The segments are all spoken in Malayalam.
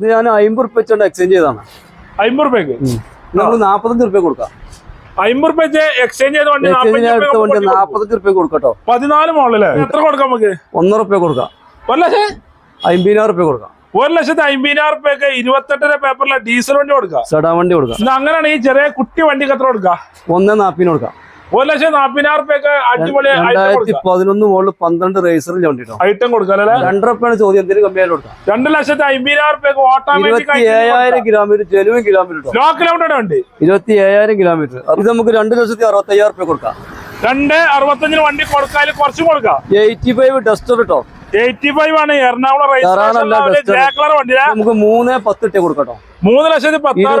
ഇത് ഞാൻ അമ്പത് റുപ്യ വെച്ചോണ്ട് എക്സ്ചേഞ്ച് ചെയ്താണ് അമ്പത് റുപ്യക്ക്? നമ്മൾ നാപ്പത്തഞ്ച് റുപ്യ കൊടുക്കാം. അമ്പത് റുപ്യ എക്സ്ചേഞ്ച് ചെയ്ത വണ്ടി എക്സ്ചേഞ്ച് ഞാൻ എടുത്ത വണ്ടി നാപ്പത്തഞ്ച് റുപ്യ കൊടുക്കട്ടോ. പതിനാല് മോളല്ലേ എത്ര കൊടുക്കാം നമുക്ക്? ഒന്നര റുപ്യ കൊടുക്കാം. ഒരു ലക്ഷം? അമ്പതിനായിരം റുപ്യ കൊടുക്കാം. ഒരു ലക്ഷത്തി അമ്പതിനായിരം റുപ്യക്ക് ഇരുപത്തെട്ടര പേപ്പറിലെ ഡീസൽ വണ്ടി കൊടുക്കാം. സെഡാ വണ്ടി കൊടുക്കാം. അങ്ങനെയാണ് ഈ ചെറിയ കുട്ടി വണ്ടിക്ക് എത്ര കൊടുക്കാം? ഒന്നേ നാപ്പിന് കൊടുക്കാം. ഒരു ലക്ഷം നാപ്പതിനായിരം റുപ്യക്ക് അടിപൊളി ഐറ്റം രണ്ടായിരത്തി പതിനൊന്ന് മുകളിൽ പന്ത്രണ്ട് റേസറിൽ വണ്ടിട്ടോ ഐറ്റം കൊടുക്കാം അല്ലേ? റുപ്യാണ് ചോദ്യം എന്തിനും കമ്മിയായിട്ട് കൊടുക്കാം? രണ്ട് ലക്ഷത്തി അമ്പതിനായിരം റുപ്യക്ക് ഓട്ടോമാറ്റിക് ഏഴായിരം kilometre genuine kilometre low kilometre വണ്ടി ഇരുപത്തി ഏഴായിരം കിലോമീറ്റർ ഇത് നമുക്ക് രണ്ട് ലക്ഷത്തി അറുപത്തി അയ്യായിരം റുപ്യ കൊടുക്കാം. രണ്ട് അറുപത്തഞ്ചിന് വണ്ടി കൊടുക്കാൻ കുറച്ചും കൊടുക്കാം. എയ്റ്റി ഫൈവ് ഡസ്റ്റർ കേട്ടോ എയ്റ്റി ഫൈവ് ആണ്. എറണാകുളം. ബ്ലാക്ക് കളർ വണ്ടി നമുക്ക് മൂന്ന് പത്ത് ഇട്ടേ കൊടുക്കട്ടോ മൂന്ന് ലക്ഷത്തി പത്താറ്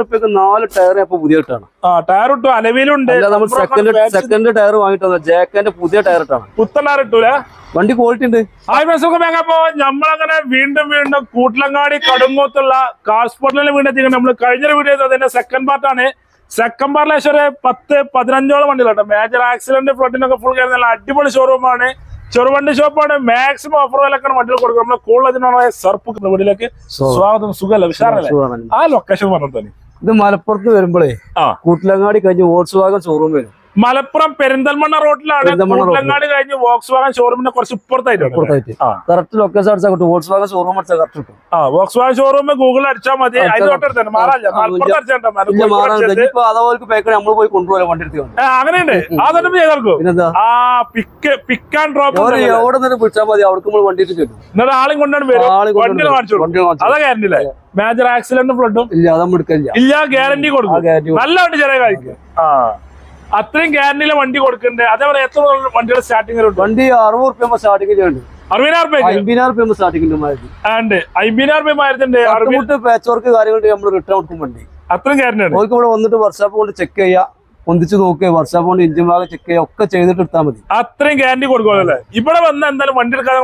റുപ്യക്ക് നാല് ടയർ ഇപ്പൊ പുതിയ ഇട്ടാണ്. ആ ടയർ ഇട്ടു അലവിലുണ്ട് നമ്മൾ സെക്കൻഡ് സെക്കൻഡ് ടയർ വാങ്ങിട്ട് ജാക്കന്റെ പുതിയ ടയർ ഇട്ടാണ്. പുത്തൻ ടയർ ഇട്ടൂല? വണ്ടി ക്വാളിറ്റി ഉണ്ട്. മനസ്സൊക്കെ മേങ്ങപ്പോ നമ്മളങ്ങനെ വീണ്ടും വീണ്ടും കൂട്ടിലങ്ങാടി കടുങ്ങോത്തുള്ള കാസ്പോർട്ടിലെ വീണ്ടും നമ്മൾ കഴിഞ്ഞ വീഡിയോ അതിന്റെ സെക്കൻഡ് പാർട്ടാണ് സെക്കൻഡ് പാർട്ടിലേശ്വര പത്ത് പതിനഞ്ചോളം വണ്ടികളുണ്ട്. മേജർ ആക്സിഡന്റ് ഫ്ലഡിനൊക്കെ ഫുൾ കയറി അടിപൊളി ഷോറൂമാണ് ചെറുവണ്ടി ഷോപ്പാണ്. മാക്സിമം ഓഫർ വിലക്കാണ് വണ്ടികൾ കൊടുക്കുക നമ്മളെ കൂടുതൽ സർപ്പ് വീട്ടിലേക്ക് സ്വാഗതം സുഖമല്ല? വിശാലല്ലേ ആ ലൊക്കേഷൻ പറഞ്ഞു തന്നെ. ഇത് മലപ്പുറത്ത് വരുമ്പോഴേ ആ. കൂട്ടിലങ്ങാടി കഴിഞ്ഞ് വോട്സ് വാഗൻ ഷോറൂം വരും. മലപ്പുറം പെരിന്തൽമണ്ണ റോഡിലാണ് കഴിഞ്ഞ് വോക്സ് വാഗൻ ഷോറൂമിന്റെ കുറച്ച് ഇപ്പുറത്തായിട്ട് ആ. കറക്റ്റ് ലൊക്കേഷൻ അടിച്ചാൽ കിട്ടും. വോട്സ് വാഗൻ ഷോറൂം അടിച്ചാൽ കറക്റ്റ് കിട്ടും. ആ വോക്സ് വാഗൻ ഷോറൂം ഗൂഗിൾ അടിച്ചാൽ മതി. തന്നെ മാറാല്ല ആ, മലപ്പുറത്ത് അടിച്ചാൽ നമ്മൾ പോയി കൊണ്ടുപോകാൻ വണ്ടി എടുത്ത് കൊണ്ട് അങ്ങനെയുണ്ട്. ചെയ്തേർക്കോ പിന്നെന്താ ആ പിക്ക് പിക്ക് ആൻഡ് ഡ്രോപ്പ് എവിടെ നിന്ന് വിളിച്ചാൽ മതി? അവിടെ നമ്മൾ വണ്ടി കിട്ടും എന്നിട്ട് ആളും കൊണ്ടാണ് വരും. വണ്ടി. കാണിച്ചു അതാ ഗ്യാരണ്ടിയില്ലേ മേജർ ആക്സിഡന്റ് ഫ്ലഡും ഇല്ല അതൊന്നും എടുക്കില്ല ഇല്ല ഗ്യാരണ്ടി കൊടുക്കും. നല്ല വണ്ടി ചെറിയ കാര്യം ആ. അത്രയും ഗ്യാരണ്ടിയിലെ വണ്ടി കൊടുക്കണ്ടേ അതേപോലെ എത്ര വണ്ടികൾ വണ്ടിയുടെ സ്റ്റാർട്ടിംഗ് വണ്ടി അറുപത് റുപ്യ സ്റ്റാർട്ടിംഗ് അറുപതിനായിരം ഉണ്ട് ഉണ്ട്. അമ്പതിനായിരം രൂപ മാരത്തിന്റെ അറുപത് മുട്ട് പാച്ച് വർക്ക് കാര്യങ്ങൾ നമ്മൾ റിട്ടേൺ കൊടുക്കും വണ്ടി. അത്രയും ഗ്യാരണ്ടി ഉണ്ട് ഓർക്ക് ഇവിടെ വന്നിട്ട് വർഷാപ്പ് കൊണ്ട് ചെക്ക് ചെയ്യുക ഒന്നിച്ച് നോക്കുക വർഷാപ്പ് കൊണ്ട് എഞ്ചിൻ ഭാഗം ചെക്ക് ചെയ്യുക ഒക്കെ ചെയ്തിട്ട് എടുത്താൽ മതി. അത്രയും ഗ്യാരണ്ടി കൊടുക്കുമല്ലേ ഇവിടെ വന്ന എന്തായാലും വണ്ടി എടുക്കാതെ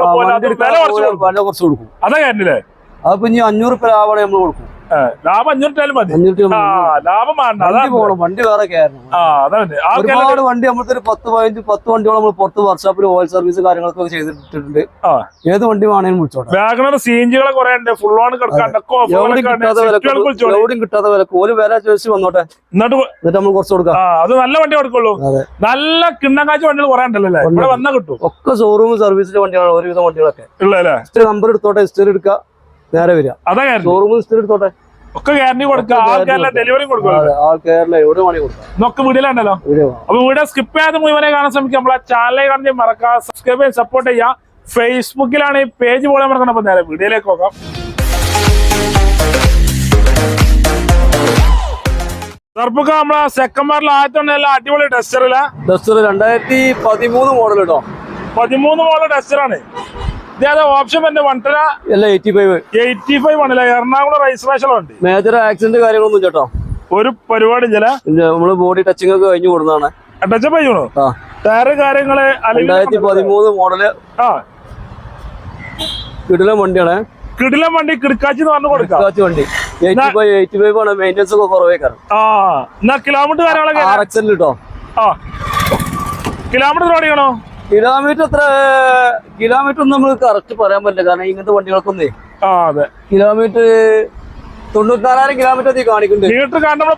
വില കുറച്ച് കൊടുക്കും. അതാ അതിപ്പോ ഇനി അഞ്ഞൂറ് ലാഭമാണ് നമ്മൾ കൊടുക്കും. ലാഭം അഞ്ഞൂറ് മതി. ലാഭം വേണ്ട വണ്ടി പോകണം വണ്ടി വേറെ കയറണം. ഒരുപാട് വണ്ടി നമ്മൾക്ക് ഒരു പത്ത് പതിനഞ്ച് പത്ത് വണ്ടിയോളം നമ്മൾ പുറത്ത് വർക്ക്ഷോപ്പിൽ ഓയിൽ സർവീസ് കാര്യങ്ങളൊക്കെ ചെയ്തിട്ടുണ്ട് ഏത് വണ്ടി വേണേലും വിളിച്ചോട്ടെ. വാഗണർ സീഞ്ചുകളെ കുറെ ഉണ്ട്. ഫുൾ ഓൺ കിടക്കാണ്ട് എവിടെയും കിട്ടാത്ത വില ഓൽ വില ചോദിച്ചു വന്നോട്ടെ. എന്നിട്ട് എന്നിട്ട് നമ്മൾ കുറച്ച് കൊടുക്കാം. അത് നല്ല വണ്ടി കൊടുക്കുള്ളൂ. നല്ല വണ്ടികൾ കുറെ ഉണ്ടല്ലോ ഇവിടെ വന്നാ കിട്ടും. ഒക്കെ ഷോറൂം സർവീസിലെ വണ്ടികളാണ്. ഒരുവിധം വണ്ടികളൊക്കെ. നമ്പർ എടുത്തോട്ടെ ഹിസ്റ്ററി എടുക്കുക നേരെ വരിക. അതാ ഗ്യാരണ്ടി ഷോറൂം എടുത്തോട്ടെ? ഒക്കെ ഗ്യാരണ്ടി കൊടുക്കുക. ഡെലിവറി കൊടുക്കുക. എവിടെ വേണേ കൊടുക്കാം. അപ്പൊ വീഡിയോ സ്കിപ്പ് ചെയ്യാതെ മുഴുവനെ കാണാൻ ശ്രമിക്കുക. നമ്മളെ ചാനലിൽ കാണി മറക്കുക സബ്സ്ക്രൈബ് ചെയ്യാൻ സപ്പോർട്ട് ചെയ്യാം ഫേസ്ബുക്കിലാണ് ഈ പേജ് പോലെ മറക്കണം അപ്പൊ നേരെ വീഡിയോയിലേക്ക് നോക്കാം സർപ്പൊക്കെ നമ്മളെ സെക്കൻഡറിൽ ആദ്യത്തെ എല്ലാം അടിപൊളി ടെസ്റ്ററില്ല ടെസ്റ്റർ രണ്ടായിരത്തി പതിമൂന്ന് മോഡൽ കേട്ടോ പതിമൂന്ന് മോഡൽ ടെസ്റ്ററാണ് ഓപ്ഷൻ തന്നെ വണ്ടര എല്ലാം എയ്റ്റി ഫൈവ് എയ്റ്റി ഫൈവ് ആണല്ലേ എറണാകുളം രജിസ്ട്രേഷൻ ഉണ്ട് മേജർ ആക്സിഡന്റ് കാര്യങ്ങളൊന്നും ചേട്ടോ ഒരു പരിപാടി നമ്മൾ ബോഡി ടച്ചിങ് ഒക്കെ കഴിഞ്ഞു കൊടുക്കുന്നതാണ് ടച്ചപ്പ് കഴിഞ്ഞു? ടയറ് കാര്യങ്ങൾ രണ്ടായിരത്തി പതിമൂന്ന് മോഡൽ ആ. കിടിലം വണ്ടിയാണ്. കിടിലം വണ്ടി കിടക്കാച്ചി എന്ന് പറഞ്ഞു കൊടുക്കാം. വണ്ടി. എയ്റ്റി ഫൈവ് എയ്റ്റി ഫൈവ് ആണ് മെയിന്റെനൻസ് ഒക്കെ കുറവേ കാരണം ആ എന്നാ കിലോമീറ്റർ കാര്യങ്ങളൊക്കെ ആർ എക്സ് എൽ കേട്ടോ ആ. കിലോമീറ്റർ ഓടിക്കണോ കിലോമീറ്റർ എത്ര കിലോമീറ്റർ ഒന്നും നമ്മൾ കറക്റ്റ് പറയാൻ പറ്റില്ല. കാരണം ഇങ്ങനത്തെ വണ്ടികൾക്കൊന്നേ ആ അതെ. കിലോമീറ്റർ തൊണ്ണൂറ്റാറായിരം കിലോമീറ്റർ എത്തി കാണിക്കുന്നുണ്ട്. മീറ്റർ കണ്ട് നമ്മൾ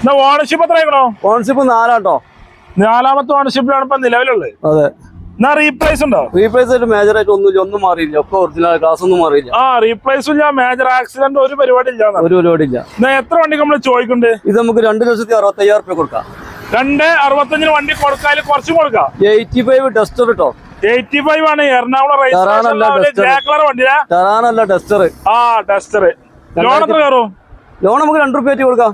എന്നാ ഓണർഷിപ്പ് എത്ര ആയിക്കണോ നാലാട്ടോ. നാലാമത്തെ ഓണർഷിപ്പിലാണ് ഇപ്പൊ നിലവിലുള്ളത്. അതെ. എന്നാ റീപ്ലേസ് ഉണ്ടോ? റീപ്ലേസ് ആയിട്ട് മേജർ ആയിട്ട് ഒന്നും ഒന്നും മാറിയില്ല. ഒക്കെ ഒറിജിനൽ ക്ലാസ് ഒന്നും മാറിയില്ല. ആ റീപ്ലേസും ഇല്ല മേജർ ആക്സിഡന്റ് ഒരു പരിപാടി ഇല്ല ഒരു പരിപാടിയില്ല എന്നാ എത്ര വണ്ടി നമ്മൾ ചോദിക്കുന്നുണ്ട്? ഇത് നമുക്ക് രണ്ട് ലക്ഷത്തി അറുപത്തി അയ്യായിരം റുപ്യ കൊടുക്കാം. രണ്ട് അറുപത്തഞ്ചിന് വണ്ടി കൊടുക്കാതിൽ കുറച്ചും കൊടുക്കാം. എയ്റ്റി ഫൈവ് ഡസ്റ്റർ കേട്ടോ എയ്റ്റി ഫൈവ് ആണ് എറണാകുളം ടെറാനല്ല, രജിസ്ട്രേഷൻ Duster. ബ്ലാക്ക് വണ്ടിയാ ടെറാനല്ല ഡസ്റ്റർ ആ ഡസ്റ്റർ ലോൺ എത്ര കയറും? ലോൺ നമുക്ക് രണ്ട് റുപ്യ കയറ്റി കൊടുക്കാം.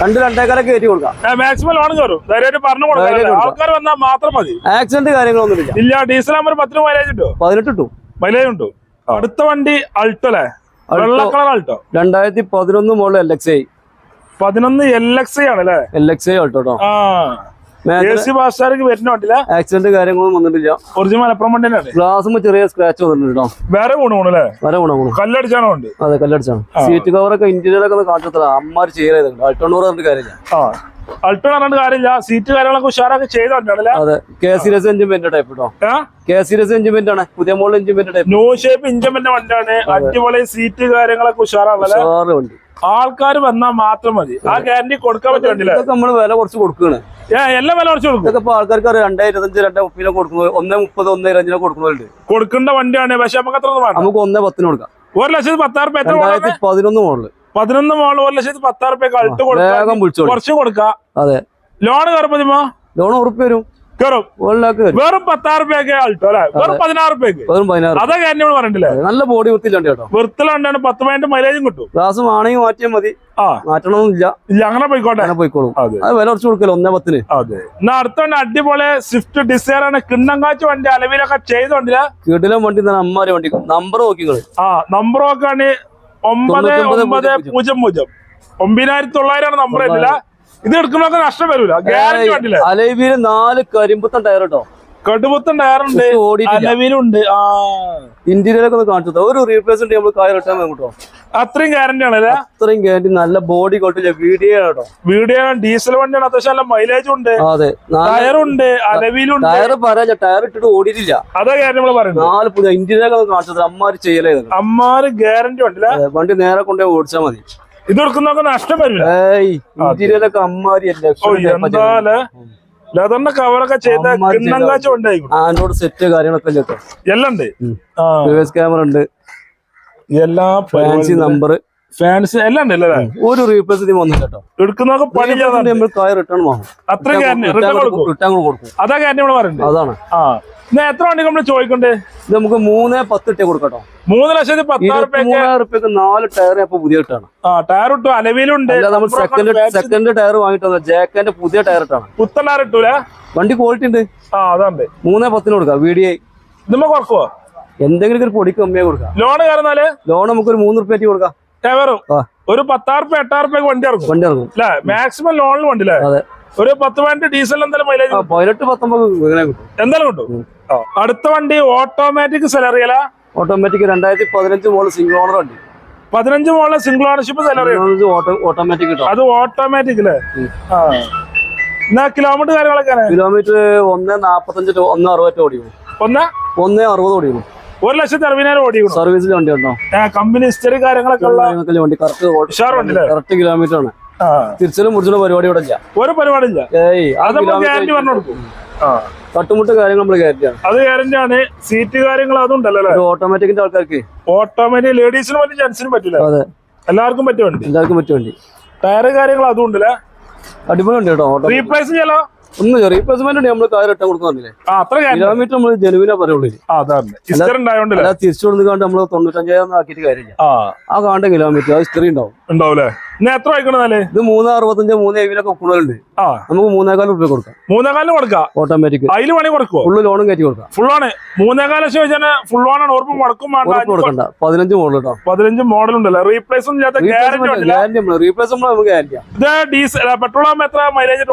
രണ്ട് രണ്ടേക്കാലൊക്കെ കയറ്റി കൊടുക്കാം. മാക്സിമം ലോൺ കയറും. ധൈര്യമായിട്ട് പറഞ്ഞു കൊടുക്കാം. ആൾക്കാർ വന്നാൽ മാത്രം മതി. ആക്സിഡന്റ് കാര്യങ്ങളൊന്നും ഇല്ല. ഡീസൽ ആകുമ്പോൾ പത്തിന് മൈലേജ് കിട്ടും പതിനെട്ട് കിട്ടും. മൈലേജ് ഉണ്ടോ? അടുത്ത വണ്ടി അൾട്ടോ അല്ലേ? വെള്ള കളർ അൾട്ടോ രണ്ടായിരത്തി പതിനൊന്ന് മോളിൽ എൽ എക്സ് ഐ പതിനൊന്ന് എൽ എക്സ് ആണ് അല്ലേ? എൽ എക്സ് കേട്ടോ ആ. ആക്സിഡന്റ് വന്നിട്ടില്ല. ഒറിജിനൽ മലപ്പുറം ചെറിയ സ്ക്രാച്ച് വന്നിട്ടുണ്ട് വേറെ കല്ലടിച്ചാണോ ഉണ്ട് അതെ കല്ലടിച്ചാണ്. സീറ്റ് കവറൊക്കെ ചെയ്യലുണ്ട് പറഞ്ഞിട്ട് കാര്യമില്ല. ആ. അൾട്ടോ പറഞ്ഞിട്ട് കാര്യമില്ല. സീറ്റ് കാര്യങ്ങളൊക്കെ ഉഷാറൊക്കെ അതെ. കെ ടൈപ്പ് കേട്ടോ കെ ആണ്. പുതിയ മോഡൽ ടൈപ്പ് ന്യൂ ഷേപ്പ് വണ്ടിയാണ്. അടിപൊളി സീറ്റ് കാര്യങ്ങളൊക്കെ ഉഷാറാണല്ലേ? ഉഷാറ് വണ്ടി. ആൾക്കാർ വന്നാൽ മാത്രം മതി. ആ ഗ്യാരണ്ടി കൊടുക്കാൻ പറ്റില്ല നമ്മൾ നമ്മൾ വില കുറച്ച് കൊടുക്കുകയാണ് എല്ലാം വില കുറച്ച് കൊടുക്കും. ഇതൊക്കെ ഇപ്പൊ ആൾക്കാർക്ക് അറിയാം രണ്ടേ ഇരുപത്തഞ്ച് രണ്ടേ മുപ്പതിനോ കൊടുക്കുന്നത്. ഒന്നേ മുപ്പത് ഒന്നേ ഇരുപതിനോ കൊടുക്കുന്നുണ്ട് കൊടുക്കേണ്ട വണ്ടിയാണ് പക്ഷെ നമുക്ക് അത്ര നമുക്ക് ഒന്നേ പത്തിന് കൊടുക്കാം. ഒരു ലക്ഷത്തി പത്താറ് രണ്ടായിരത്തി പതിനൊന്ന് മോൾ പതിനൊന്ന് മോൾ ഒരു ലക്ഷത്തി പത്താറ് രൂപ കുറച്ച് കൊടുക്കാം. അതെ. ലോൺ കയറുമ്പോ ലോൺ ഉറപ്പ് വരും. കയറും വെറും പത്താറ് രൂപയൊക്കെ അല്ലെ? വെറും പതിനാറ് രൂപയ്ക്ക് വെറും പതിനാറ് അതാ കാര്യം പറഞ്ഞിട്ടില്ലേ? നല്ല ബോഡി വൃത്തിയിലുണ്ട് കേട്ടോ. പത്ത് പതിനെട്ട് മൈലേജും കിട്ടും. ഗ്ലാസ് ആണെങ്കിൽ മാറ്റിയാൽ മതി. ആ. മാറ്റണമെന്നില്ല ഇല്ല അങ്ങനെ പോയിക്കോട്ടെ. അങ്ങനെ പോയിക്കോളും. അതെ. വില കുറച്ച് കൊടുക്കല്ലോ ഒന്നേ പത്തിന്. അതെ. എന്നാ അടുത്ത അടിപൊളി സ്വിഫ്റ്റ് ഡിസൈർ ആണ്. കിണ്ണങ്കാച്ച് വണ്ടി അലവിലൊക്കെ ചെയ്തോണ്ടില്ല കീട്ടിലും വണ്ടി അമ്മമാര് അമ്മാരി വണ്ടി. നമ്പർ നോക്കിങ്ങൾ ആ നമ്പർ നോക്കാണ്. ഒമ്പത് ഒമ്പത് പൂജ്യം പൂജ്യം. ഒമ്പതിനായിരത്തി തൊള്ളായിരമാണ് നമ്പർ ഇല്ല ഇത് എടുക്കുമ്പോഴൊക്കെ നഷ്ടം വരൂല. ഗ്യാരണ്ടി വണ്ടിയില്ല അലൈബിയിൽ നാല് കരിമ്പുത്തൻ ടയർ കേട്ടോ കടുപ്പത്തും ടയറുണ്ട് അലവിലുണ്ട് ആ. ഇന്റീരിയലൊക്കെ ഒന്ന് കാണിച്ചു ഒരു റീപ്ലേസ്മെന്റ് നമ്മൾ കായ് റിട്ടേൺ കേട്ടോ. അത്രയും ഗ്യാരണ്ടി ആണല്ലേ അത്രയും ഗ്യാരണ്ടി നല്ല ബോഡി കൊട്ടില്ല വീഡിയോ കേട്ടോ. വീഡിയോ ഡീസൽ വണ്ടിയാണ് അത്യാവശ്യം നല്ല മൈലേജും ഉണ്ട്. അതെ. ടയറുണ്ട് അലവിലുണ്ട് ടയർ പറയാ ടയർ ഇട്ടിട്ട് ഓടിയിട്ടില്ല. അതാ കാര്യം നമ്മൾ പറയുന്നത്. നാല് പുതിയ ഇന്റീരിയലൊക്കെ കാണിച്ചത് അമ്മാര് ചെയ്യലേ അമ്മമാര് അമ്മാര് ഗ്യാരണ്ടി ഉണ്ടല്ലേ? വണ്ടി നേരെ കൊണ്ടുപോയി ഓടിച്ചാൽ മതി. ഇത് എടുക്കുന്നൊക്കെ നഷ്ടം വരില്ല. അമ്മാരി എന്താൽ? ലെതറിന്റെ കവറൊക്കെ ചെയ്ത കിണ്ണങ്കാച്ചോട് കിണ്ണങ്കാച്ച ഉണ്ടായിക്കോട്ടെ ആൻഡ്രോയിഡ് സെറ്റ് കാര്യങ്ങളൊക്കെ എല്ലാം ഉണ്ട്. ക്യാമറ ഉണ്ട്. എല്ലാ ഫാൻസി നമ്പർ ഫാൻസ് എല്ലാം ഉണ്ട് അല്ലേ? ഒരു റീപ്ലേസ് വന്നില്ല കേട്ടോ. എടുക്കുന്നൊക്കെ പണി നമ്മൾ കായ് റിട്ടേൺ വാങ്ങും. അത്ര റിട്ടേൺ കൊടുക്കും. അതാ കാര്യം നമ്മൾ പറയുന്നത്. അതാണ്. ആ. എത്ര വണ്ടി നമ്മൾ ചോദിക്കണ്ടേ? ഇത് നമുക്ക് മൂന്ന് പത്ത് ഇട്ടേ കൊടുക്കട്ടോ. മൂന്ന് ലക്ഷത്തി പത്താറ് ഇരുപത്തി റുപ്യക്ക് മൂവായിരം നാല് ടയർ ഇപ്പൊ പുതിയ ഇട്ടാണ്. ആ ടയർ ഇട്ടു. അലവിലുണ്ട് നമ്മൾ സെക്കൻഡ് സെക്കൻഡ് ടയർ വാങ്ങിട്ടാണ് ജാക്കന്റെ പുതിയ ടയർ ഇട്ടാണ്. പുത്തൻ ടയർ ഇട്ടൂല? വണ്ടി ക്വാളിറ്റി ഉണ്ട്. ആ അതാണ്ട്. മൂന്ന് പത്തിന് കൊടുക്കാം. വി ഡി ഐ ഇതുമ്പോ കുറക്കുവോ? എന്തെങ്കിലും ഒരു പൊടി കമ്മിയാ കൊടുക്കാം. ലോൺ കയറുന്നാൽ? ലോൺ നമുക്ക് ഒരു മൂന്ന് റുപ്യ കൊടുക്കാം. ഒരു പത്താറ് എട്ടാറുപ്യ വണ്ടി ഇറങ്ങും. വണ്ടി ഇറങ്ങും. അല്ലേ? മാക്സിമം ലോണിൽ വണ്ടി അല്ലേ അതെ. ഒരു പത്ത് പതിനെട്ട് ഡീസൽ എന്തായാലും മൈലേജ് പതിനെട്ട് പത്തൊമ്പത് എന്തായാലും കിട്ടും. അടുത്ത വണ്ടി ഓട്ടോമാറ്റിക് സെലറിയല ഓട്ടോമാറ്റിക് രണ്ടായിരത്തി പതിനഞ്ച് മോൾ സിംഗിൾ ഓണർ വണ്ടി. പതിനഞ്ച് മോൾ single ownership Celerio auto automatic കിട്ടും. അത് ഓട്ടോമാറ്റിക് അല്ലേ എന്നാ കിലോമീറ്റർ കാര്യങ്ങളൊക്കെ കിലോമീറ്റർ ഒന്ന് നാപ്പത്തഞ്ച് ഒന്ന് അറുപത് ഓടിക്കും. ഒന്ന്? ഒന്ന് അറുപത് ഓടിക്കും. ഒരു ലക്ഷത്തി അറുപതിനായിരം ഓടി സർവീസിൽ വണ്ടി ഉണ്ടോ? കമ്പനി ഹിസ്റ്ററി കാര്യങ്ങളൊക്കെ ഉള്ള വണ്ടി. കറക്റ്റ് കിലോമീറ്റർ ആണ്. തിരിച്ചിലും മുറിച്ചിലും പരിപാടി ഇവിടെ ഇല്ല. ഒരു ഏയ് കൊടുക്കും. ആ. തട്ടുമുട്ട് കാര്യങ്ങൾ നമ്മൾ ഗ്യാരണ്ടിയാണ് അത് ഗ്യാരണ്ടിയാണ് സീറ്റ് കാര്യങ്ങൾ അതുണ്ടല്ലോ ഓട്ടോമാറ്റിക്കിന്റെ ആൾക്കാർക്ക്. ഓട്ടോമാറ്റിക് ലേഡീസിനും പറ്റും ജെന്റ്സിനും പറ്റില്ല. അതെ. എല്ലാവർക്കും പറ്റുംണ്ടി എല്ലാവർക്കും പറ്റിയ ടയർ കാര്യങ്ങൾ അതും ഉണ്ടല്ലേ? അടിപൊളി ഉണ്ട് കേട്ടോ റീപ്ലേസ് ചെയ്യാലോ? ഒന്നും ചെറിയ ഉണ്ട് നമ്മൾ ഇട്ടാൻ കൊടുക്കുന്നില്ലേ കിലോമീറ്റർ നമ്മൾ ജനുവിനാ പറയുള്ളൂ അല്ല തിരിച്ചു കൊടുക്കാണ്ട് നമ്മൾ തൊണ്ണൂറ്റഞ്ചായിരം ആക്കിയിട്ട് കാര്യമില്ല. ആ. കാണ്ട കിലോമീറ്റർ അത് ഹിസ്റ്ററി ഉണ്ടാവും. ഉണ്ടാവൂലേ? എത്ര വായിക്കണെന്നാലേ ഇത് മൂന്ന് അറുപത്തഞ്ച് മൂന്ന് എവിലൊക്കെ കൂടുതലുണ്ട് നമുക്ക് മൂന്നേകാൽ റുപ്യ കൊടുക്കാം. മൂന്നേകാലിന് കൊടുക്കാം? ഓട്ടോമാറ്റിക് അതിൽ പണി കൊടുക്കും ഫുള്ള് ലോണും കയറ്റി കൊടുക്കാം. ഫുൾ ആണ് മൂന്നേകാല ഫുൾ ആണ്. ഉറപ്പ് മുടക്കും കൊടുക്കണ്ട. പതിനഞ്ച് മോഡൽ കേട്ടോ പതിനഞ്ച് മോഡൽ ഉണ്ടല്ലോ? റീപ്ലേസ് ഗ്യാരണ്ടി നമ്മൾ നമുക്ക് ഡീസൽ പെട്രോൾ ആകുമ്പോൾ എത്ര മൈലേജ്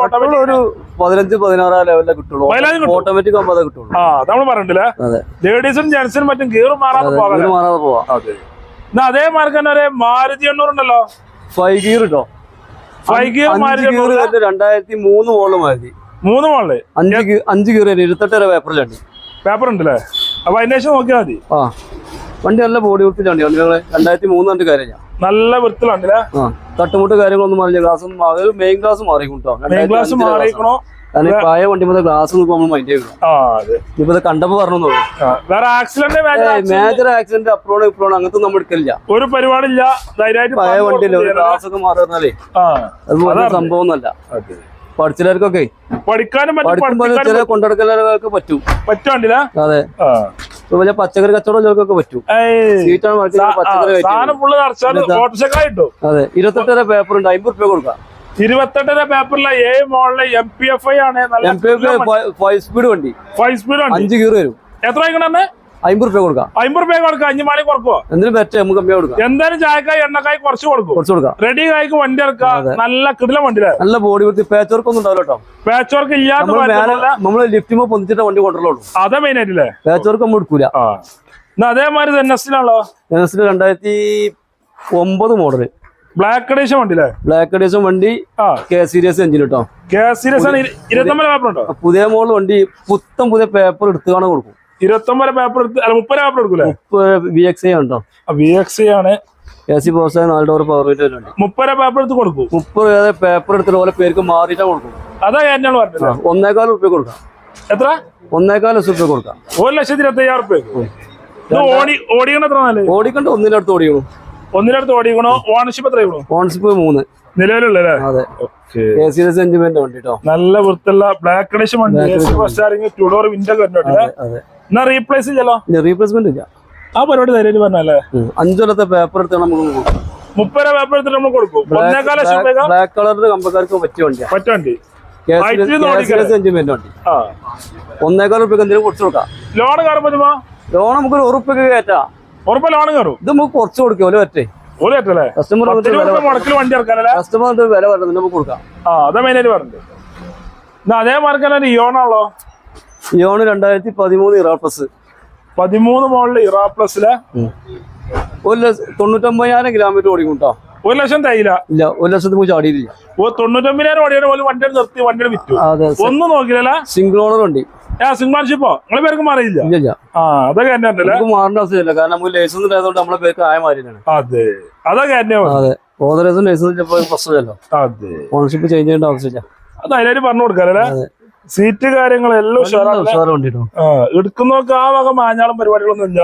ഒരു പതിനഞ്ച് പതിനാറ് ലെവലിലെ കിട്ടുള്ളൂ. ഓട്ടോമാറ്റിക് ആകുമ്പോൾ അതേ കിട്ടുള്ളൂ. ആ നമ്മൾ പറഞ്ഞിട്ടില്ലേ അതെ. ലേഡീസും ജെന്റ്സിനും മറ്റും ഗീറും മാറാതെ പോകാം മാറാതെ പോവാം. അതെ. എന്നാ അതേ മാർക്ക് തന്നെ ഒരു മാരുതി എണ്ണൂറുണ്ടല്ലോ ഫൈവ് ഗിയർ കിട്ടോ ഫൈവ് ഗിയർ മാരുതി ഗിയർ രണ്ടായിരത്തി മൂന്ന് മോൾ മാരുതി. മൂന്ന് മോളിൽ അഞ്ച് അഞ്ച് ഗിയർ ഇരുപത്തെട്ടര പേപ്പറിലുണ്ട് പേപ്പർ ഉണ്ടല്ലേ? അപ്പൊ അതിന്റെ ശേഷം നോക്കിയാൽ മതി. ആ. വണ്ടി നല്ല ബോഡി വൃത്തിയിലാണ് വണ്ടി ഞങ്ങൾ രണ്ടായിരത്തി മൂന്ന് കണ്ട് ഞാൻ നല്ല വൃത്തിലാണ് തട്ടുമുട്ട് കാര്യങ്ങളൊന്നും മാറില്ല. ഗ്ലാസ് ഒന്നും മെയിൻ ഗ്ലാസ് മാറിക്കും കേട്ടോ മെയിൻ ക്ലാസ് മാറിയിക്കണോ കാരണം ഈ പഴയ വണ്ടി മുതൽ ഗ്ലാസ് നമ്മൾ മൈൻഡ് ചെയ്യണം ഇപ്പൊ കണ്ടപ്പോ പറഞ്ഞു ആ, വേറെ ആക്സിഡന്റ് മേജർ ആക്സിഡന്റ് അപ്രോൺ ഇപ്രോൺ അങ്ങനത്തെ നമ്മൾ എടുക്കില്ല ഒരു പരിപാടിയില്ല. ധൈര്യമായിട്ട് പഴയ പറഞ്ഞു വണ്ടിയില്ല ഒരു ഗ്ലാസ് ഒക്കെ അത്. സംഭവം ഒന്നല്ല. പഠിച്ചവർക്കൊക്കെ പഠിക്കാനും ചില കൊണ്ടെടുക്കലൊക്കെ പറ്റും. പറ്റുണ്ടില്ല അതെ. വലിയ പച്ചക്കറി കച്ചവടം ചിലർക്കൊക്കെ പറ്റും സീറ്റാണ് പച്ചക്കറി അതെ. ഇരുപത്തെട്ടര പേപ്പർ ഉണ്ട് അമ്പത് രൂപ കൊടുക്കാം. ഇരുപത്തെട്ടര പേപ്പറിലെ ഏ മോളിലെ എം പി എഫ് ഐ ആണ്. M P F five speed വണ്ടി. ഫൈവ് സ്പീഡ് അഞ്ച് ഗിയർ വരും. എത്ര ആയിക്കണെന്ന് അമ്പത് രൂപ കൊടുക്കാം. അമ്പത് രൂപ കൊടുക്കാം. അഞ്ചു മണി കുറക്കുവോ? എന്തിനും പറ്റേ നമുക്ക് കമ്മിയാ കൊടുക്കാം. എന്തായാലും ചായക്കായി എണ്ണക്കായി കുറച്ച് കൊടുക്കും. കുറച്ച് കൊടുക്കാം. റെഡി കായ്ക്ക് വണ്ടി ഇറക്കാം നല്ല കിടില വണ്ടി നല്ല ബോഡി വൃത്തി പേച്ച് വർക്ക് ഒന്നും ഉണ്ടാവില്ല കേട്ടോ. പാച്ച് വർക്ക് ഇല്ലാത്ത. നമ്മൾ ലിഫ്റ്റിമോ പൊന്തിച്ചിട്ട വണ്ടി കൊണ്ടുള്ളൂ അതാ മെയിൻ ആയിട്ടില്ലേ പേച്ച് വർക്ക് നമ്മൾ എടുക്കൂല. അതേമാതിരി എൻ എസ് രണ്ടായിരത്തി ഒമ്പത് മോഡൽ ബ്ലാക്ക് എഡീഷൻ വണ്ടി അല്ലേ ബ്ലാക്ക് എഡീഷൻ വണ്ടി കെ സീരിയസ് എഞ്ചിൻ കേട്ടോ കെ സീരിയസ് ആണ്. ഇരു- ഇരുപത്തൊമ്പത് പേപ്പർ ഉണ്ടോ? പുതിയ മോഡൽ വണ്ടി പുത്തം പുതിയ പേപ്പർ എടുത്ത് കാണാൻ കൊടുക്കും. ഇരുപത്തൊമ്പത് പേപ്പർ എടുത്ത് അല്ല മുപ്പത് പേപ്പർ എടുക്കൂലേ? വി എക്സ് ഐ ഉണ്ടോ വി എക്സ് ആണ്. എ സി പോസ്റ്റ് നാല് ഡോർ പവർ വിൻഡോ വണ്ടി. മുപ്പത് പേപ്പർ എടുത്ത് കൊടുക്കും. മുപ്പത് പേപ്പർ എടുത്തിട്ട് ഓരോ പേർക്ക് മാറിയിട്ടാ കൊടുക്കും. അതാ ഞാനാണ് പറഞ്ഞത് ഒന്നേകാൽ റുപ്യ കൊടുക്കാം. എത്ര? ഒന്നേകാൽ ലക്ഷം കൊടുക്കാം. ഒരു ലക്ഷത്തി ഇരുപത്തി അയ്യായിരം റുപ്യ ഓടി ഓടിക്കണ എത്ര നല്ലത് ഓടിക്കണ്ട ഒന്നിനടുത്ത് ഓടിക്കണു. ഒന്നിനടുത്ത് ഓടിക്കണോ? ഓണർഷിപ്പ് എത്ര ഓണർഷിപ്പ് മൂന്ന്. നിലവിലുള്ളല്ലേ വണ്ടി നല്ല വൃത്തിയുള്ള ബ്ലാക്ക് വണ്ടി ടൂഡോർ വിൻഡോ എന്നാ റീപ്ലേസ് ചെയ്യലോ? റീപ്ലേസ്മെന്റ് ഇല്ല. ആ പരിപാടി ധൈര്യം പറഞ്ഞല്ലേ. അഞ്ച് കൊല്ലത്തെ പേപ്പർ എടുത്ത് നമുക്ക് മുപ്പത് പേപ്പർ എടുത്തിട്ട് നമ്മൾ കൊടുക്കും. ബ്ലാക്ക് കളറിന്റെ കമ്പക്കാർക്ക് പറ്റിയ വണ്ടിയാണ് പറ്റ വണ്ടി. കെ Height ൽ ഒന്ന് ഓടിക്കരുത്. സീരീസ് എഞ്ചിൻ വണ്ടി ആ. ഒന്നേകാൽ റുപ്യ എന്തെങ്കിലും കുറച്ച് കൊടുക്കാം. ലോൺ കാണുമ്പോ ലോൺ നമുക്ക് ഒരു ഉറുപ്പിക്ക് കയറ്റാം. ഉറപ്പ് ലോൺ കയറും. ഇത് നമുക്ക് കുറച്ച് കൊടുക്കും ഒരു പറ്റേ. ഒരു പറ്റല്ലേ? കസ്റ്റമർ മുടക്കിൽ വണ്ടി ഇറക്കാനല്ലേ? കസ്റ്റമർ വില പറയുന്നത് നമുക്ക് കൊടുക്കാം. ആ അതാ മെയിനായിട്ട് പറഞ്ഞത്. എന്നാ അതേ മാർക്കല്ല ഇയോണാണല്ലോ ഇയോണ് രണ്ടായിരത്തി പതിമൂന്ന് ഇറാ പ്ലസ് പതിമൂന്ന് മോളിൽ ഇറാ പ്ലസിലെ ഒരു ലക്ഷം തൊണ്ണൂറ്റൊമ്പതിനായിരം കിലോമീറ്റർ ഓടിക്കും കേട്ടോ ഒരു ലക്ഷം തൈല ഇല്ല ഒരു ലക്ഷത്തിന് നമുക്ക് ചാടിയില്ല ഓ തൊണ്ണൂറ്റൊമ്പതിനായിരം ഓടിയാലും വണ്ടി നിർത്തി വണ്ടി വിറ്റു. ഒന്നും നോക്കില്ല സിംഗിൾ ഓണർ വണ്ടി. ആ സിംഗ്മാൻഷിപ്പോ നിങ്ങളെ പേർക്ക് മാറിയില്ല ആ അതൊക്കെ എന്നെ ഉണ്ടല്ലേ? നമുക്ക് മാറേണ്ട ആവശ്യമില്ല. കാരണം നമുക്ക് ലൈസൻസ് ആയതുകൊണ്ട് നമ്മളെ പേർക്ക് ആയ മാറിയാണ് അതെ. അതൊക്കെ എന്നെ അതെ. ഓതറൈസും ലൈസൻസ് ഇല്ലപ്പോൾ പ്രശ്നമില്ലല്ലോ. അതെ. ഓണർഷിപ്പ് ചേഞ്ച് ചെയ്യേണ്ട ആവശ്യമില്ല. അത് പറഞ്ഞു കൊടുക്കാല്ലേ. സീറ്റ് കാര്യങ്ങളെല്ലാം ഉഷാറാണ്. എടുക്കുന്നവർക്ക് ആ വക മാഞ്ഞാളും പരിപാടികളൊന്നും ഇല്ല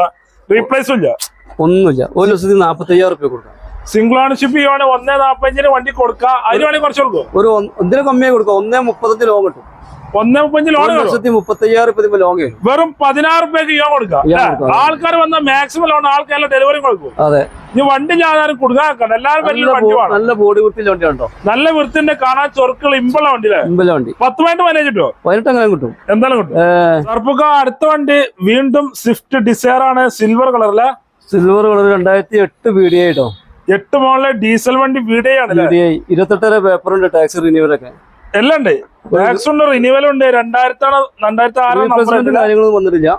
റീപ്ലേസും ഇല്ല. ഒന്നുമില്ല. ഒരു ദിവസത്തിന് നാപ്പത്തി അയ്യായിരം റുപ്യ കൊടുക്കാം. സിംഗിൾ ഓണർഷിപ്പ് ചെയ്യുവാണ് ഒന്നേ നാപ്പഞ്ചിന് വണ്ടി കൊടുക്കാം. അതിന് വേണമെങ്കിൽ കുറച്ച് കൊടുക്കും ഒരു ഒന്നിനു കമ്മിയായി കൊടുക്കാം. ഒന്നേ മുപ്പത്തി ലോൺ കിട്ടും. ഒന്നേ മുപ്പഞ്ച് ലോൺ ലക്ഷത്തി മുപ്പത്തി അയ്യായിരം ലോൺ വെറും പതിനാറ് രൂപയ്ക്ക് ലോൺ കൊടുക്കാം. ആൾക്കാർ വന്ന മാക്സിമം ലോൺ ആൾക്കാരുടെ ഡെലിവറി കൊടുക്കും. അതെ. ഇനി വണ്ടി ഞാൻ കൊടുക്കാൻ എല്ലാവരും നല്ല വണ്ടി ബോഡി വൃത്തിന്റെ വണ്ടി ഉണ്ടോ നല്ല വൃത്തിന്റെ കാണാൻ ചൊറുക്കുള്ള ഇമ്പുള്ള വണ്ടിയിലെ ഇമ്പല വണ്ടി. പത്ത് പോയിന്റ് മൈലേജ് കിട്ടുമോ പതിനെട്ട് അങ്ങനെ കിട്ടും. എന്തായാലും കിട്ടും. ചെറുപ്പക്ക സർപ്പുക്ക അടുത്ത വണ്ടി വീണ്ടും സ്വിഫ്റ്റ് ഡിസയർ ആണ്. സിൽവർ കളറിലെ സിൽവർ കളർ രണ്ടായിരത്തി എട്ട് പീഡിയായിട്ടോ എട്ട് മോളിലെ ഡീസൽ വണ്ടി വീടേയാണ് ഇരുപത്തെട്ടര പേപ്പറുണ്ട് ടാക്സ് റിന്യൂവലൊക്കെ എല്ലാം ഉണ്ട് ടാക്സ് ഉണ്ട് റിന്യൂവൽ ഉണ്ട്. രണ്ടായിരത്താണ് രണ്ടായിരത്തി ആറാം കാര്യങ്ങളൊന്നും വന്നിട്ടില്ല?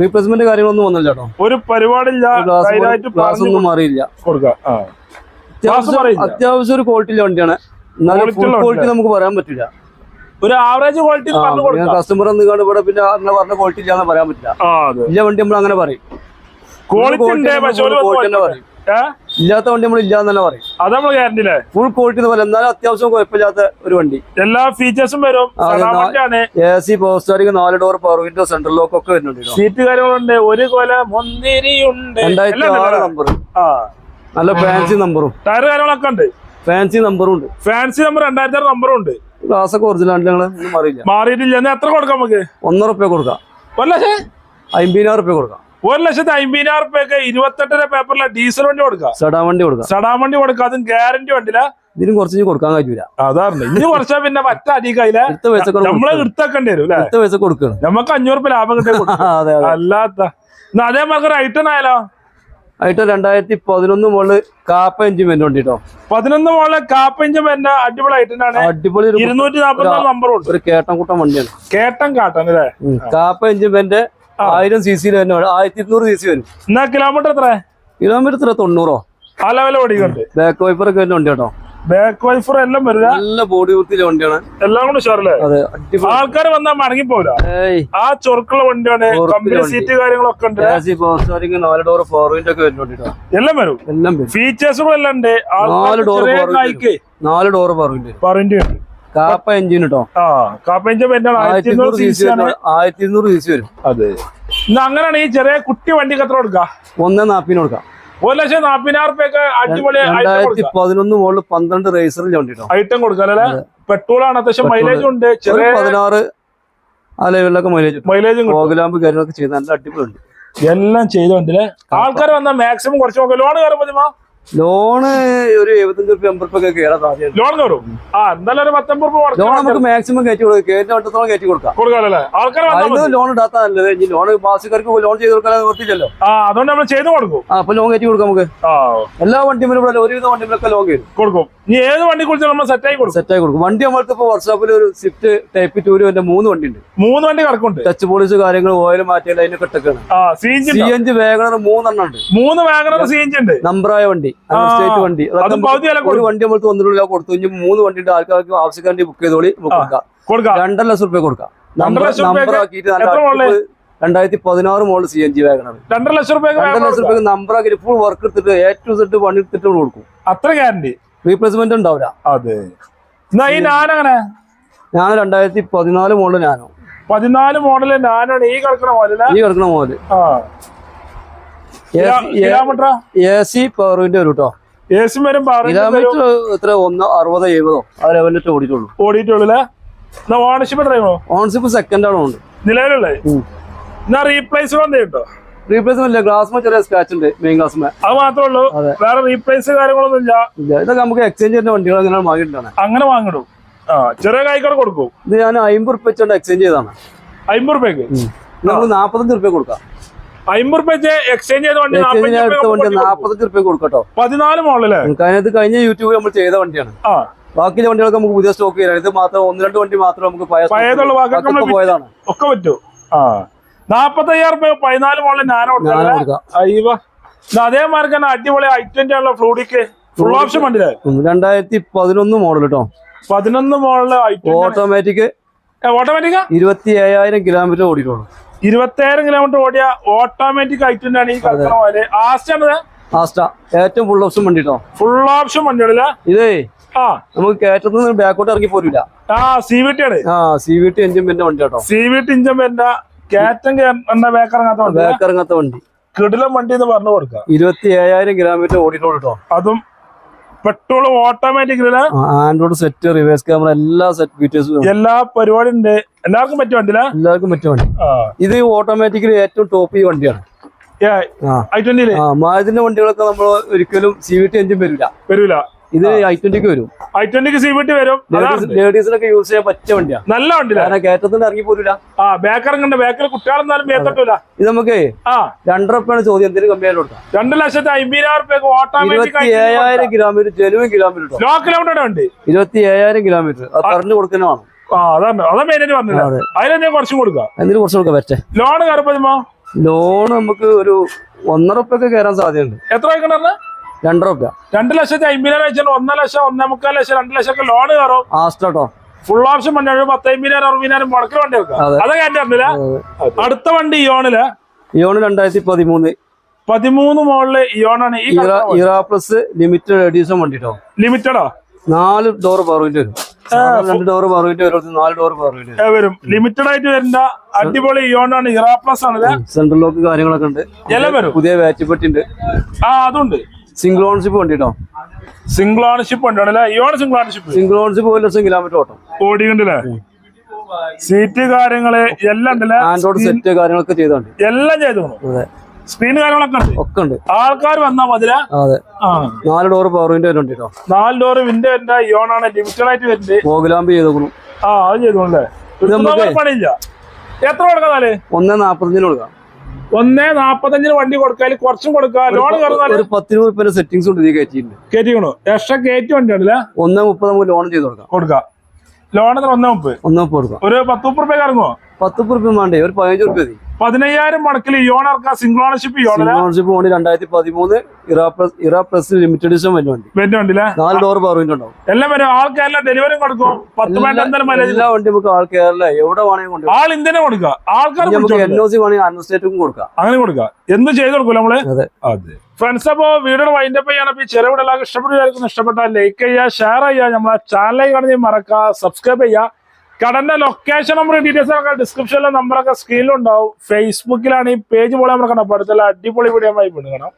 റീപ്ലേസ്മെന്റ് കാര്യങ്ങളൊന്നും വന്നില്ല കേട്ടോ. ഒരു പരിപാടിയില്ല. ധൈര്യമായിട്ട് ഒന്നും മാറിയില്ല. അത്യാവശ്യം ഒരു ക്വാളിറ്റിയിലെ വണ്ടിയാണ്. എന്നാലും ഫുൾ ക്വാളിറ്റി നമുക്ക് പറയാൻ പറ്റില്ല. ഒരു ആവറേജ് ക്വാളിറ്റി കസ്റ്റമർ എന്ന് കാണും ഇവിടെ പിന്നെ അങ്ങനെ പറഞ്ഞ ക്വാളിറ്റി ഇല്ലാന്ന് പറയാൻ പറ്റില്ല. ഇല്ല വണ്ടി നമ്മൾ അങ്ങനെ പറയും ക്വാളിറ്റി quality തന്നെ പറയും? ഇല്ലാത്ത വണ്ടി നമ്മൾ ഇല്ലാന്ന് പറയും. അത് നമ്മൾ ഗ്യാരണ്ടി അല്ലേ ഫുൾ ക്വാളിറ്റി പോലെ എന്നാലും അത്യാവശ്യം കുഴപ്പമില്ലാത്ത ഒരു വണ്ടി. എല്ലാ ഫീച്ചേഴ്സും വരും. എ സി പവർ സ്റ്റാറിംഗ് നാല് door power window central lock ഒക്കെ വരുന്നുണ്ട് സീറ്റ് കാര്യങ്ങളുണ്ട്. ഒരു കൊല മുന്തിരിയുണ്ട് രണ്ടായിരത്തി ആറ് നമ്പർ നല്ല ഫാൻസി നമ്പറും ടയർ കാര്യങ്ങളൊക്കെ ഉണ്ട്. ഫാൻസി നമ്പറും ഉണ്ട്. ഫാൻസി നമ്പർ രണ്ടായിരത്തി ആറ് നമ്പറും ഉണ്ട്. ക്ലാസ് ഒക്കെ ഒറിജിനൽ ഒന്നും അറിയില്ല മാറിയിട്ടില്ല. എത്ര കൊടുക്കാം നമുക്ക്? ഒന്നര റുപ്യ കൊടുക്കാം. അമ്പതിനായിരം റുപ്യ കൊടുക്കാം. ഒരു ലക്ഷത്തി അമ്പതിനായിരം റുപ്യൊക്കെ ഇരുപത്തെട്ടര പേപ്പറിലെ ഡീസൽ വണ്ടി കൊടുക്കാം. സടാ വണ്ടി കൊടുക്കാം. സടാ വണ്ടി കൊടുക്കുക അതും ഗ്യാരണ്ടി വണ്ടിയില്ല ഇതിനും കുറച്ച് കൊടുക്കാൻ കഴിയൂല. അതാണ് ഇനി കുറച്ചാ പിന്നെ മറ്റ പൈസ നമ്മളെ എടുത്തേക്കേണ്ടി വരും അല്ലെ? പൈസ കൊടുക്കണം. നമുക്ക് അഞ്ഞൂറ് രൂപ ലാഭം കിട്ടിയ അല്ലാത്ത. അതേ അതേമാതിരി ഐറ്റൺ ആയാലോ? ആയിട്ട് രണ്ടായിരത്തി പതിനൊന്ന് മുകളിൽ കാപ്പ എഞ്ചിൻ വരുന്ന വണ്ടി കേട്ടോ പതിനൊന്ന് കാപ്പ എഞ്ചിൻ വരുന്ന അടിപൊളി ഐറ്റൻ ആണ്. അടിപൊളി ഒരു ഇരുന്നൂറ്റി നാപ്പത്തി നമ്പർ നമ്പറും ഉണ്ട് കൂട്ടം കേട്ടൻകുട്ടൻ വണ്ടിയാണ്. കേട്ടൻ കാട്ടൻ അല്ലേ? കാപ്പ എഞ്ചിൻ വന്റെ ആയിരം സി സിയിൽ തന്നെ. ആയിരത്തി ഇരുന്നൂറ് സി സി വരും. എന്നാ കിലോമീറ്റർ എത്ര കിലോമീറ്റർ എത്ര? തൊണ്ണൂറോ? ആ ലെവൽ ഓടിക്കുന്നുണ്ട് ബാക്ക് വൈഫർ ഒക്കെ വരുന്ന വണ്ടി കേട്ടോ ബാക്ക് വൈഫർ എല്ലാം വരും നല്ല ബോഡി വൃത്തിയിലെ വണ്ടിയാണ്. എല്ലാം കൂടെ ഷോറല്ലേ ആൾക്കാർ വന്നാൽ മടങ്ങി ഏയ്. ആ ചൊറുക്കുള്ള വണ്ടിയാണ്. കമ്പനി സീറ്റ് കാര്യങ്ങളൊക്കെ ഉണ്ട്. നാല് ഡോർ ഫോർ വിൻഡോ ഒക്കെ വരുന്ന വണ്ടി എല്ലാം വരും. എല്ലാം ഫീച്ചേഴ്സും എല്ലാം ഉണ്ട്. നാല് ഡോർ ഫോർ നാല് ഡോർ പറയേണ്ടി ഉണ്ട്. കാപ്പ എഞ്ചിൻ കേട്ടോ ആ കാപ്പ വരുന്ന ആയിരത്തി ഇരുന്നൂറ് സി സി സി ആണ്. ആയിരത്തി ഇരുന്നൂറ് സി സി വരും. അതെ. എന്നാ അങ്ങനെയാണ് ഈ ചെറിയ കുട്ടി വണ്ടിക്ക് എത്ര കൊടുക്ക? ഒന്നേ നാപ്പിന് കൊടുക്കാം. ഒരു ലക്ഷം നാപ്പതിനായിരം റുപ്യൊക്കെ അടിപൊളി രണ്ടായിരത്തി പതിനൊന്ന് മുകളിൽ പന്ത്രണ്ട് റേസറിൽ ഐറ്റം കൊടുക്കാം അല്ലേ? പെട്രോൾ ആണ് അത്യാവശ്യം മൈലേജ് ഉണ്ട്. ചെറിയ പതിനാറ് ആ ലെവലിലൊക്കെ മൈലേജ് മൈലേജും പ്രോഗ്രാമ്പ് കാര്യങ്ങളൊക്കെ ചെയ്ത് നല്ല അടിപൊളി ഉണ്ട് എല്ലാം ചെയ്തോണ്ടല്ലേ? ആൾക്കാർ വന്നാൽ മാക്സിമം കുറച്ച് നോക്കാം ലോൺ കയറുമ്പോ ലോണ് ഒരു എഴുപത്തഞ്ച് റുപ്യ അമ്പത് റുപ്യ കയറാൻ സാധ്യത ലോൺ കയറും. ആ എന്തായാലും ഒരു പത്തൊമ്പത് രൂപ ലോൺ നമുക്ക് മാക്സിമം കയറ്റി കൊടുക്കാം. കയറ്റി വട്ടത്തോളം കയറ്റി കൊടുക്കാം. കൊടുക്കാമല്ലേ ആൾക്കാർ ലോൺ ഇടാത്ത നല്ലത് ഇനി ലോൺ മാസക്കാർക്ക് ലോൺ ചെയ്ത് കൊടുക്കാൻ നിർത്തിച്ചല്ലോ അതുകൊണ്ട് നമ്മൾ ചെയ്തു കൊടുക്കും. ആ അപ്പൊ ലോൺ കയറ്റി കൊടുക്കാം നമുക്ക്. എല്ലാ വണ്ടിയും ഇവിടെ ഒരുവിധ വണ്ടിയിലൊക്കെ ലോൺ കയറും. കൊടുക്കും. ഇനി ഏത് വണ്ടി കുറിച്ച് നമ്മൾ സെറ്റ് ആയി കൊടുക്കും. സെറ്റ് ആയി കൊടുക്കും. വണ്ടി നമ്മൾക്ക് ഇപ്പൊ വർക്ക്ഷോപ്പിൽ ഒരു സ്വിഫ്റ്റ് ടൈപ്പ് ടൂര് എന്റെ മൂന്ന് വണ്ടി ഉണ്ട് മൂന്ന് വണ്ടി കിടക്കുന്നുണ്ട്. ടച്ച് പോളിസ് കാര്യങ്ങൾ ഓയിൽ മാറ്റിയാൽ അതിനൊക്കെ ഇട്ടൊക്കെയാണ് സി എൻ ജി വേഗണർ മൂന്നെണ്ണം ഉണ്ട്. മൂന്ന് വാഗണർ സി എൻ ജി ഉണ്ട്. നമ്പറായ വണ്ടി. സ്റ്റേറ്റ് വണ്ടി. ഒരു വണ്ടി നമ്മൾ ഒന്നിനുള്ള കൊടുത്തു. ഇനി മൂന്ന് വണ്ടി ഉണ്ട് ആൾക്കാർക്ക് ആവശ്യക്കാരുടെ ബുക്ക് ചെയ്തോളി. കൊടുക്കാം. രണ്ടര ലക്ഷം റുപ്യ കൊടുക്കാം. നമ്പർ നമ്പർ ആക്കിയിട്ട് നല്ല രണ്ടായിരത്തി പതിനാറ് model C N G WagonR രണ്ടര ലക്ഷം രണ്ടര ലക്ഷം രൂപ നമ്പർ ആക്കിയിട്ട് ഫുൾ വർക്ക് എടുത്തിട്ട് എ ടു സെറ്റ് വണ്ടി എടുത്തിട്ട് കൊടുക്കും. അത്ര ഗ്യാരണ്ടി റീപ്ലേസ്മെന്റ് ഉണ്ടാവില്ല. അതെ. ഞാനങ്ങനെ ഞാൻ രണ്ടായിരത്തി പതിനാല് മോഡൽ ഞാനോ. പതിനാല് മോഡൽ ഞാനാണ് ഈ കിടക്കണ മോഡൽ ഈ കിടക്കണ മോഡൽ ആ. എ സി പവർ വിൻഡ് വരും കേട്ടോ എ സി വരും പറഞ്ഞു കിലോമീറ്റർ എത്ര? ഒന്ന് അറുപത് എഴുപതോ. ആ ലെവലിട്ട് ഓടിയിട്ടുള്ളൂ. ഓടിയിട്ടുള്ളൂ എന്നാ ഓണർഷിപ്പ് ഡ്രൈവോ ഓൺസിപ്പ് സെക്കൻഡ് ആണ് ഉണ്ട് നിലവിലുള്ളേ? ഉം. എന്നാ റീപ്ലേസ് വന്നേ കിട്ടോ? റീപ്ലേസ്മെന്റ് ഇല്ല ഗ്ലാസ് ചെറിയ സ്ക്രാച്ച് ഉണ്ട്. മെയിൻ ഗ്ലാസ് അത് മാത്രമേ ഉള്ളൂ. അതെ. വേറെ റീപ്ലേസ് കാര്യങ്ങളൊന്നും ഇല്ല. ഇല്ല. ഇതൊക്കെ നമുക്ക് എക്സ്ചേഞ്ച് ചെയ്യുന്ന വണ്ടികൾ അങ്ങനെ വാങ്ങിയിട്ടാണ്. അങ്ങനെ വാങ്ങിടും. ആ ചെറിയ കൈക്കട കൊടുക്കും. ഇത് ഞാൻ അമ്പത് റുപ്യ വെച്ചുകൊണ്ട് എക്സ്ചേഞ്ച് ചെയ്താണ് അമ്പത് റുപ്യക്ക് നമ്മൾ നാപ്പത്തഞ്ച് റുപ്യ കൊടുക്കാം. അമ്പത് റുപ്യ എക്സ്ചേഞ്ച് ചെയ്ത വണ്ടി നാപ്പത്തഞ്ച് വണ്ടി റുപ്യ കൊടുക്കട്ടോ. പതിനാല് മോഡലേ അതിനകത്ത് കഴിഞ്ഞ യൂട്യൂബ് നമ്മൾ ചെയ്ത വണ്ടിയാണ്. ആ. ബാക്കിയുള്ള വണ്ടികളൊക്കെ നമുക്ക് പുതിയ സ്റ്റോക്ക് ചെയ്യാൻ ഇത് മാത്രം ഒന്ന് രണ്ട് വണ്ടി മാത്രം നമുക്ക് പഴയതുള്ള പോയതാണ്. ഒക്കെ പറ്റൂ ആ. നാപ്പത്തയ്യായിരം റുപ്യ പതിനാല് മോഡൽ ഞാൻ അതേ കൊടുക്കാം. അതേമാതിരി തന്നെ അടിപൊളി ഐ ട്വന്റി ആണല്ലോ ഫ്ലൂഡിക്ക്. ഫുൾ ഓപ്ഷൻ ഉം, രണ്ടായിരത്തി പതിനൊന്ന് മോഡൽ കേട്ടോ പതിനൊന്ന് മോഡൽ ഓട്ടോമാറ്റിക് ഓട്ടോമാറ്റിക് ഓട്ടോമാറ്റിക്കാ ഇരുപത്തി ഏഴായിരം കിലോമീറ്റർ ഓടിയിട്ടുള്ളൂ ഇരുപത്തേഴ് കിലോമീറ്റർ ഓടിയ ഓട്ടോമാറ്റിക് ഐ ട്വന്റി ഈ കിടക്കണ പോലെ. ആസ്റ്റാണ് ആസ്റ്റ ഏറ്റവും ഫുൾ ഓപ്ഷൻ വണ്ടിട്ടോ ഫുൾ ഓപ്ഷൻ വണ്ടിയാണ് ഇതേ ആ. നമുക്ക് കയറ്റത്തിൽ നിന്ന് ബാക്കോട്ട് ഇറങ്ങി പോരില്ല ആ സി വി ടി ആണ്. ആ സി വി ടി എഞ്ചിൻ പെന്റെ വണ്ടി കേട്ടോ സി വി ടി എഞ്ചിൻ വരുന്ന കയറ്റം വണ്ടി ബാക്ക് ഇറങ്ങാത്ത വണ്ടി. കിടിലം വണ്ടി എന്ന് പറഞ്ഞു കൊടുക്കാം ഇരുപത്തി ഏഴായിരം കിലോമീറ്റർ ഓടിയിട്ടുള്ളൂ കേട്ടോ അതും petrol automatic Android set reverse camera എല്ലാ സെറ്റ് ഫീച്ചേഴ്സും എല്ലാ പരിപാടി ഉണ്ട്. എല്ലാവർക്കും പറ്റിയ വണ്ടിയില്ല എല്ലാവർക്കും പറ്റിയ വണ്ടി. ഇത് ഓട്ടോമാറ്റിക്കലി ഏറ്റവും ടോപ്പ് ഈ വണ്ടിയാണ്. മാരുതിന്റെ വണ്ടികളൊക്കെ നമ്മൾ ഒരിക്കലും സി വി ടി എഞ്ചിൻ വരില്ല വരൂല. ഇത് ഐ ട്വന്റിക്ക് വരും. ഐ ട്വന്റിക്ക് സി വരും. ലേഡീസിനൊക്കെ യൂസ് ചെയ്യാൻ പറ്റിയ വണ്ടിയാണ് നല്ല വണ്ടിയാണ് കയറ്റത്തിന് ഇറങ്ങി പോരില്ല ആ ബേക്കർ കണ്ട ബേക്കർ കുട്ടികളെന്നാലും ഇത് നമുക്ക് ആ. രണ്ടര റുപ്യാണ് ചോദ്യം എന്തിനും കമ്പനി കൊടുക്കാം. രണ്ട് ലക്ഷത്തി അമ്പതിനായിരം ഓട്ടോമാറ്റിക് ഏഴായിരം kilometre genuine kilometre low kilometre ഉണ്ട്? ഇരുപത്തി ഏഴായിരം കിലോമീറ്റർ അത് പറഞ്ഞു കൊടുക്കുന്നതാണ്. അതിലെന്തെങ്കിലും കുറച്ചും കൊടുക്കാം. എന്തിനു കുറച്ച് കൊടുക്കാം പറ്റേ ലോൺ ലോൺ നമുക്ക് ഒരു ഒന്നര കയറാൻ സാധ്യതയുണ്ട്. എത്ര വയ്ക്കണ രണ്ടര റുപ്യ രണ്ട് ലക്ഷത്തി അമ്പതിനായിരം വെച്ചാൽ ഒന്നര ലക്ഷം ഒന്നേ മുക്കാൽ ലക്ഷം രണ്ട് ലക്ഷം ഒക്കെ ലോൺ കയറും ആസ്റ്റോ ഫുൾ ഓപ്ഷൻ വണ്ടി ഒരു പത്ത് അമ്പതിനായിരം അറുപതിനായിരം മുടക്കിൽ വണ്ടി വെക്കാം അതൊക്കെ എന്റെ അറിഞ്ഞില്ല അടുത്ത വണ്ടി ഇയോണിൽ ഇയോണ് രണ്ടായിരത്തി പതിമൂന്ന് പതിമൂന്ന് മോളിൽ ഇയോണാണ് ഇറാപ്ലസ് ഇറ പ്ലസ് ലിമിറ്റഡ് എഡീഷൻ വണ്ടി കേട്ടോ ലിമിറ്റഡോ നാല് ഡോർ പവർ വിൻഡ് വരും. രണ്ട് ഡോർ പവർ വിൻഡ് വരും നാല് ഡോർ പവർ വിൻഡ് വരും. ലിമിറ്റഡ് ആയിട്ട് വരുന്ന അടിപൊളി ഇയോണാണ് ഇറാ പ്ലസ് ആണ് സെൻട്രൽ ലോക്ക് കാര്യങ്ങളൊക്കെ ഉണ്ട്. പുതിയ വാച്ചുപെട്ടി ഉണ്ട് ആ അതുണ്ട്. സിംഗിൾ ഓൺഷിപ്പ് വണ്ടിട്ടോ? സിംഗിൾ ഓണർഷിപ്പ് ഉണ്ട് അല്ലേ? സിംഗിൾ ഓണർഷിപ്പ് സിംഗിൾ ഓൺഷിപ്പ് ഒരു ലക്ഷം കിലോമീറ്റർ ഓട്ടം. ഓടിക്കണ്ടല്ലേ സീറ്റ് കാര്യങ്ങൾ എല്ലാം ഉണ്ടല്ലേ? ആൻഡ്രോയിഡ് സെറ്റ് കാര്യങ്ങളൊക്കെ ചെയ്തോണ്ട്. എല്ലാം ചെയ്തു സ്ക്രീൻ കാര്യങ്ങളൊക്കെ ഒക്കെ ഉണ്ട്. ആൾക്കാർ വന്നാ മതില അതെ. നാല് ഡോർ പവർ വിൻഡോ വരുന്നുണ്ട് കേട്ടോ നാല് ഡോർ വിൻഡോ വരുന്ന ഇയോണാണ് ലിമിറ്റഡ് ആയിട്ട് വരുന്നത്. മോഗലാമ്പ് ചെയ്തോളൂ ആ അത് ചെയ്തോളൂ പണിയില്ല. എത്ര കൊടുക്കാന്നാൽ ഒന്ന് നാപ്പത്തഞ്ചിന് കൊടുക്കാം. ഒന്നേ നാപ്പത്തഞ്ചിന് വണ്ടി കൊടുക്കാൻ കുറച്ചും കൊടുക്കാം. ലോൺ കയറുന്ന റുപ്യ സെറ്റിംഗ്സ് ഉണ്ട് നീ കയറ്റിയിട്ടുണ്ട്. കയറ്റിക്കണോ? എക്സ്ട്രാ കയറ്റി വണ്ടിയാണല്ലേ? ഒന്നേ മുപ്പത് നമുക്ക് ലോൺ ചെയ്ത് കൊടുക്കാം. കൊടുക്കാം. ലോൺ ഒന്നേ മുപ്പത്? ഒന്നേ മുപ്പത് കൊടുക്കാം. ഒരു പത്ത് മുപ്പത് റുപ്യ ഇറങ്ങുമോ പത്ത് മുപ്പത് റുപ്യ വേണ്ടേ? ഒരു പതിനഞ്ച് റുപ്യ മതി. പതിനയ്യായിരം മണക്കിൽ യോണർക്ക് സിംഗ്ലോണർഷിപ്പ് സിംഗിൾ ഓണർഷിപ്പ് ഇയോണല്ലേ ഓണർഷിപ്പ് വേണ്ടി രണ്ടായിരത്തി പതിമൂന്ന് ഇറാ പ്ലസ് ലിമിറ്റഡ് എഡിഷൻ വരുന്ന വണ്ടി. വരുന്ന വണ്ടിയില്ലേ നാല് ഡോർ പവർ വിൻഡ് ഉണ്ടാവും. എല്ലാം വരും. ആൾക്കെല്ലാം ഡെലിവറി കൊടുക്കും. പത്ത് മൈലേജ് എല്ലാ വണ്ടി നമുക്ക് ആൾ കേരള എവിടെ വേണമെങ്കിൽ ആൾ ഇന്ത്യനെ കൊടുക്കുക ആൾക്കാർ നമുക്ക് എൻ ഒ സി വേണമെങ്കിൽ അഡ്മിനിസ്ട്രേറ്റീവും കൊടുക്കാം. അങ്ങനെ കൊടുക്കുക എന്ത് ചെയ്ത് കൊടുക്കൂല നമ്മൾ? അതെ. അതെ. ഫ്രണ്ട്സ് അപ്പോ വീഡിയോ വൈൻഡപ്പ് ചെയ്യണം. അപ്പൊ ഈ ചെറിയ ഇഷ്ടപ്പെട്ടു ഇഷ്ടപ്പെട്ടാൽ ലൈക്ക് ചെയ്യുക ഷെയർ ചെയ്യുക. നമ്മളെ ചാനലിലേക്ക് കാണുന്ന മറക്കുക സബ്സ്ക്രൈബ് ചെയ്യുക. കടന്റെ നമ്പർ ഡീറ്റെയിൽസ് ഒക്കെ ഡിസ്ക്രിപ്ഷനിലെ നമ്പറൊക്കെ സ്ക്രീനിലുണ്ടാവും ഫേസ്ബുക്കിലാണ് ഈ പേജ് പോലെ നമ്മൾ കണ്ടപ്പോൾ അടുത്തുള്ള അടിപൊളി വീഡിയോ ആയി കാണാം.